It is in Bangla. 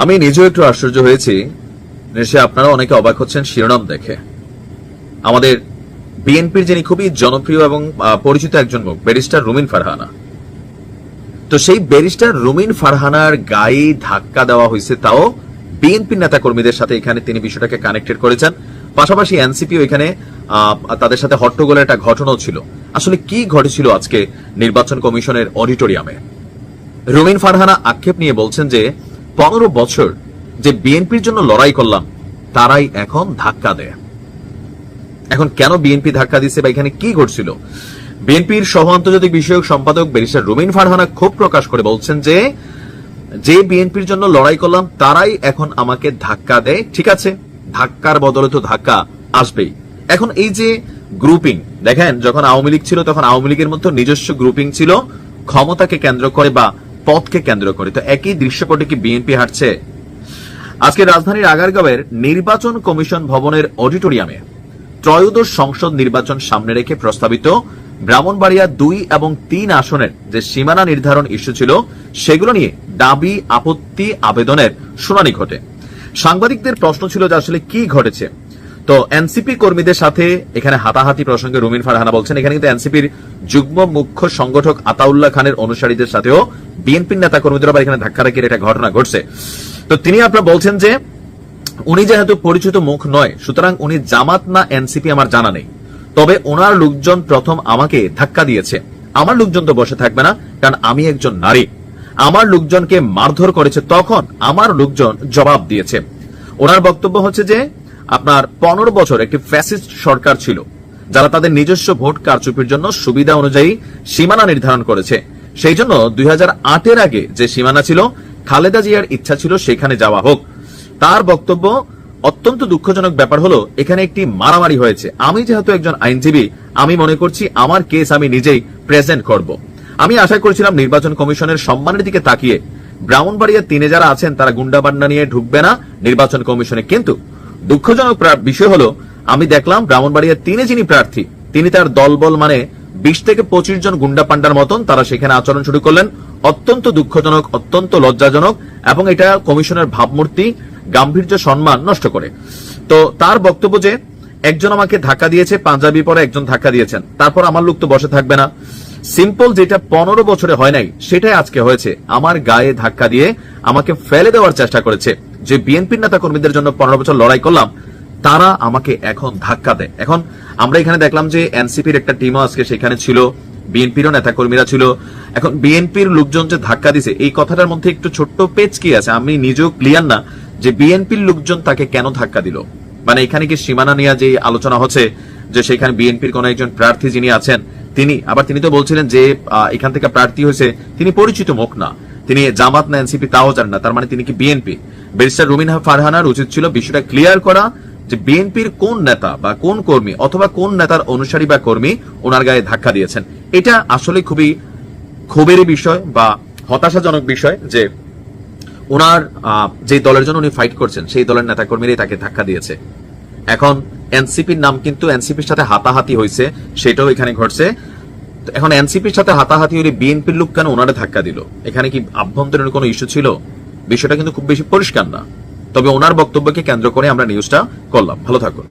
আমি নিজেও একটু আশ্চর্য হয়েছি। নিশ্চয়ই আপনারা অনেকে অবাক হচ্ছেন শিরোনাম দেখে। আমাদের বিএনপির যিনি খুবই জনপ্রিয় এবং পরিচিত একজন মুখ, ব্যারিস্টার রুমিন ফারহানা। তো সেই ব্যারিস্টার রুমিন ফারহানার গায়ে ধাক্কা দেওয়া হয়েছে তাও বিএনপি নেতা কর্মীদের সাথে এখানে তিনি বিষয়টাকে কানেক্টেড করেছেন। পাশাপাশি এনসিপিও এখানে তাদের সাথে হট্টগোলের একটা ঘটনাও ছিল। আসলে কি ঘটেছিল আজকে নির্বাচন কমিশনের অডিটোরিয়ামে? রুমিন ফারহানা আক্ষেপ নিয়ে বলছেন যে পনেরো বছর যে বিএনপির জন্য লড়াই করলাম, তারাই এখন ধাক্কা দেয়। এখন কেন বিএনপি ধাক্কা দিচ্ছে বা এখানে কি ঘটছিল? বিএনপির সহ আন্তর্জাতিক বিষয়ক সম্পাদক ব্যারিস্টার রুমিন ফারহানা ক্ষোভ প্রকাশ করে বলছেন যে যে বিএনপির জন্য লড়াই করলাম, তারাই এখন আমাকে ধাক্কা দেয়। ঠিক আছে, ধাক্কার বদলে তো ধাক্কা আসবেই। এখন এই যে গ্রুপিং দেখেন, যখন আওয়ামী লীগ ছিল, তখন আওয়ামী লীগের মধ্যে নিজস্ব গ্রুপিং ছিল। ক্ষমতাকে কেন্দ্র করে বা পথকে কেন্দ্র করে। তো একই দৃশ্যপটে কি বিএনপি হাঁটছে? আজকে রাজধানীর আগারগাঁওয়ের নির্বাচন কমিশন ভবনের অডিটোরিয়ামে ত্রয়োদশ সংসদ নির্বাচন সামনে রেখে প্রস্তাবিত ব্রাহ্মণবাড়িয়া দুই এবং তিন আসনের যে সীমানা নির্ধারণ ইস্যু ছিল, সেগুলো নিয়ে দাবি, আপত্তি, আবেদনের শুনানি ঘটে। সাংবাদিকদের প্রশ্ন ছিল যে আসলে কি ঘটেছে? তো এনসিপি কর্মীদের সাথে এখানে হাতাহাতি প্রসঙ্গে রুমিন ফারহানা বলছেন, এখানে কিন্তু এনসিপির যুগ্ম মুখ্য সংগঠক আতাউল্লাহ খানের অনুসারীদের সাথেও বিএনপির নেতা কর্মীদের আবার এখানে ধাক্কাধাক্কির একটা ঘটনা ঘটছে। তো তিনি আপনারা বলছেন যে, উনি যেহেতু পরিচিত মুখ নয়, সুতরাং উনি জামাত না এনসিপি আমার জানা নেই। তবে ওনার লোকজন প্রথম আমাকে ধাক্কা দিয়েছে। আমার লোকজন তো বসে থাকবে না, কারণ আমি একজন নারী। আমার লোকজনকে মারধর করেছে তখন আমার লোকজন জবাব দিয়েছে। ওনার বক্তব্য হচ্ছে যে আপনার পনেরো বছর একটি ফ্যাসিস্ট সরকার ছিল, যারা তাদের নিজস্ব ভোট কারচুপির জন্য সুবিধা অনুযায়ী সীমানা নির্ধারণ করেছে। সেই জন্য দুই এর আগে যে সীমানা ছিল, খালেদা জিয়ার ইচ্ছা ছিল সেখানে যাওয়া হোক। তার বক্তব্য, অত্যন্ত দুঃখজনক ব্যাপার হলো, এখানে একটি মারামারি হয়েছে। আমি যেহেতু একজন আইনজীবী, আমি মনে করছি আমার কেস আমি নিজেই প্রেজেন্ট করব। আমি আশা করেছিলাম নির্বাচন কমিশনের সম্মানের দিকে তাকিয়ে। ব্রাহ্মণবাড়িয়া তিনে যারা আছেন, তারা গুন্ডাবান্ডা নিয়ে ঢুকবে না নির্বাচন কমিশনে। কিন্তু দুঃখজনক বিষয় হলো, আমি দেখলাম ব্রাহ্মণবাড়িয়া তিনে যিনি প্রার্থী, তিনি তার দলবল মানে বিশ থেকে পঁচিশ জন গুন্ডা পান্ডার মতন তারা সেখানে আচরণ শুরু করলেন। অত্যন্ত দুঃখজনক, অত্যন্ত লজ্জাজনক এবং এটা কমিশনের ভাবমূর্তি, গাম্ভীর্য, সম্মান নষ্ট করে। তো তার বক্তব্য যে, একজন আমাকে ধাক্কা দিয়েছে, পাঞ্জাবি পরে একজন ধাক্কা দিয়েছেন, তারপর আমার লোক তো বসে থাকবে না। সিম্পল যেটা পনেরো বছরে হয় নাই, সেটাই আজকে হয়েছে। আমার গায়ে ধাক্কা দিয়ে আমাকে ফেলে দেওয়ার চেষ্টা করেছে। যে বিএনপির নেতা কর্মীদের জন্য পনেরো বছর লড়াই করলাম, তারা আমাকে এখন ধাক্কা দেয়। এখন আমরা এখানে দেখলাম যে এনসিপির একটা টিমও আজকে সেখানে ছিল, বিএনপিরও নেতা কর্মীরা ছিল। এখন বিএনপির লোকজন যে ধাক্কা দিছে, এই কথাটার মধ্যে একটু ছোট্ট পেজ কি আছে? আমি নিজেও ক্লিয়ার না যে বিএনপির লোকজন তাকে কেন ধাক্কা দিল। মানে এখানে কি সীমানা নিয়ে যে আলোচনা হচ্ছে, যে সেখানে বিএনপির কোন একজন প্রার্থী যিনি আছেন, তিনি আবার তিনি তো বলছিলেন যে এখান থেকে প্রার্থী হয়েছে, তিনি পরিচিত মুখ না। তিনি জামাত না এনসিপি, তাও জানেন না। তার মানে তিনি কি বিএনপি ব্যারিস্টার রুমিন ফারহানার উচিত ছিল বিষয়টা ক্লিয়ার করা যে বিএনপির কোন নেতা বা কোন কর্মী অথবা কোন নেতার অনুসারী বা কর্মী ওনার গায়ে ধাক্কা দিয়েছেন। এটা আসলে খুবই ক্ষোভেরই বিষয় বা হতাশাজনক বিষয় যে ওনার যে দলের জন্য উনি ফাইট করছেন, সেই দলের নেতা কর্মীরাই তাকে ধাক্কা দিয়েছে। এখন এনসিপির নাম কিন্তু এনসিপির সাথে হাতাহাতি হয়েছে সেটাও এখানে ঘটছে। এখন এনসিপির সাথে হাতাহাতি হলে বিএনপির লোক কেন ওনারা ধাক্কা দিল? এখানে কি আভ্যন্তরীণ কোনো ইস্যু ছিল? বিষয়টা কিন্তু খুব বেশি পরিষ্কার না। তবে ওনার বক্তব্যকে কেন্দ্র করে আমরা নিউজটা করলাম। ভালো থাকুন।